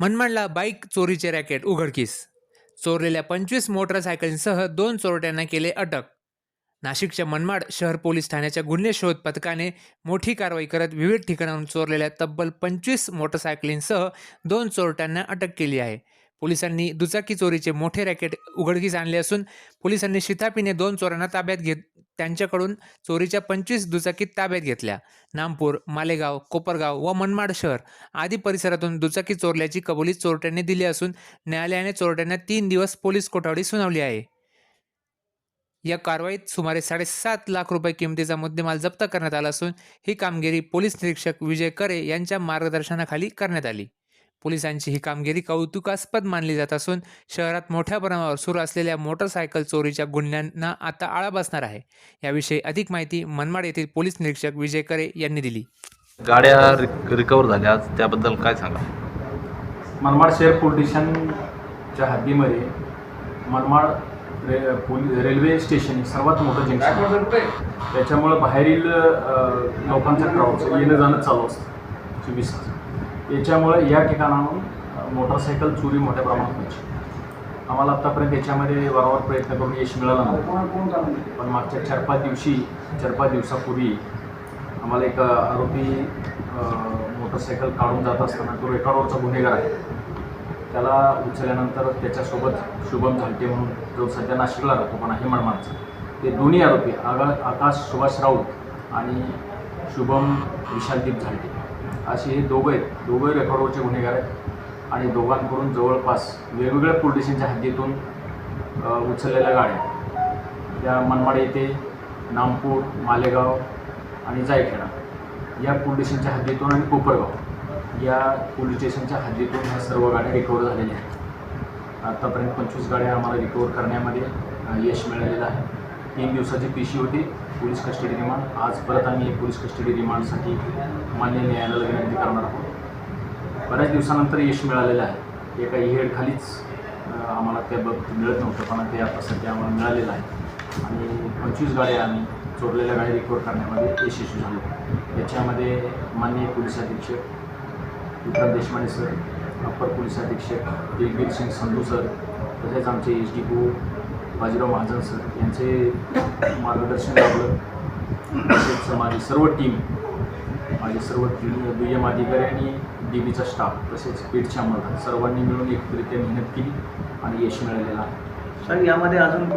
मनमाडला bike चोरीचे racket उघडकीस चोरलेल्या पंचवीस मोटरसायकलींसह दोन चोरट्यांना केले अटक. नाशिकच्या मनमाड शहर पोलीस ठाण्याच्या गुन्हे शोध पथकाने मोठी कारवाई करत विविध ठिकाणाहून चोरलेल्या तब्बल पंचवीस मोटरसायकलींसह दोन चोरट्यांना अटक केली आहे. पोलिसांनी दुचाकी चोरीचे मोठे रॅकेट उघडकीस आणले असून पोलिसांनी शितापीने दोन चोरांना ताब्यात घेत त्यांच्याकडून चोरीच्या पंचवीस दुचाकी ताब्यात घेतल्या. नामपूर मालेगाव कोपरगाव व मनमाड शहर आदी परिसरातून दुचाकी चोरल्याची कबुली चोरट्यांनी दिली असून न्यायालयाने चोरट्यांना तीन दिवस पोलीस कोठावडी सुनावली आहे. या कारवाईत सुमारे साडेसात लाख रुपये किमतीचा मुद्देमाल जप्त करण्यात आला असून ही कामगिरी पोलीस निरीक्षक विजय करे यांच्या मार्गदर्शनाखाली करण्यात आली. पोलिसांची ही कामगिरी कौतुकास्पद मानली जात असून शहरात मोठ्या प्रमाणावर सुरू असलेल्या मोटरसायकल चोरीच्या गुन्ह्यांना आता आळा बसणार आहे. याविषयी अधिक माहिती मनमाड येथील पोलीस निरीक्षक विजय करे यांनी दिली. गाड्या रिक रिकवर झाल्या. त्याबद्दल काय सांगा? मनमाड शहर पोलीस स्टेशनच्या हद्दीमध्ये मनमाड रे पोली रेल्वे स्टेशन सर्वात मोठं जंक्शन. त्याच्यामुळं बाहेरील लोकांचा क्राऊड येणं जाणं चालू असतं. चोवीस तास. याच्यामुळे या ठिकाणाहून मोटरसायकल चोरी मोठ्या प्रमाणात व्हायची. आम्हाला आत्तापर्यंत याच्यामध्ये वारंवार प्रयत्न करून यश मिळालं नाही. पण मागच्या चार पाच दिवशी चार पाच दिवसापूर्वी आम्हाला एक आरोपी मोटरसायकल काढून जात असताना तो रेकॉर्डवरचा गुन्हेगार आहे. त्याला उचलल्यानंतर त्याच्यासोबत शुभम झालटे म्हणून जो सध्या नाशिकला राहतो पण आहे मनमाडचा ते दोन्ही आरोपी आगा आकाश सुभाष राऊत आणि शुभम विशालदीप झालटे असे हे दोघं आहेत. दोघंही रेकॉर्डवरचे गुन्हेगार आहेत. आणि दोघांकडून जवळपास वेगवेगळ्या पोलीस स्टेशनच्या हद्दीतून उचललेल्या गाड्या त्या मनमाड येथे नामपूर मालेगाव आणि जायखेडा या पोलीस स्टेशनच्या हद्दीतून आणि कोपरगाव या पोलीस स्टेशनच्या हद्दीतून ह्या सर्व गाड्या रिकवर झालेल्या आहेत. आत्तापर्यंत पंचवीस गाड्या आम्हाला रिकवर करण्यामध्ये यश मिळालेलं आहे. तीन दिवसाची पेशी होती पोलीस कस्टडी रिमांड. आज परत आम्ही पोलीस कस्टडी रिमांडसाठी मान्य न्यायालयाला विनंती करणार आहोत. बऱ्याच दिवसानंतर यश मिळालेलं आहे. एका हेडखालीच आम्हाला त्या बाबतीत मिळत नव्हतं पण ते आता सध्या आम्हाला मिळालेलं आहे. आणि पंचवीस गाड्या आम्ही चोरलेल्या गाड्या रिकवर करण्यामध्ये यशस्वी झालो. याच्यामध्ये माननीय पोलीस अधीक्षक Vikram Deshmane sir upper police अधीक्षक दिलबीर सिंग संधू सर तसेच आमचे एच डी पो बाजीराव महाजन सर यांचे मार्गदर्शन लाभलं. तसेच माझी सर्व टीम माझे सर्व टीम दुय्यम अधिकारी आणि डी बीचा स्टाफ तसेच पीठच्या अंमलदार सर्वांनी मिळून एकत्रित्या मेहनत केली आणि यश मिळालेलं आहे. सर यामध्ये अजून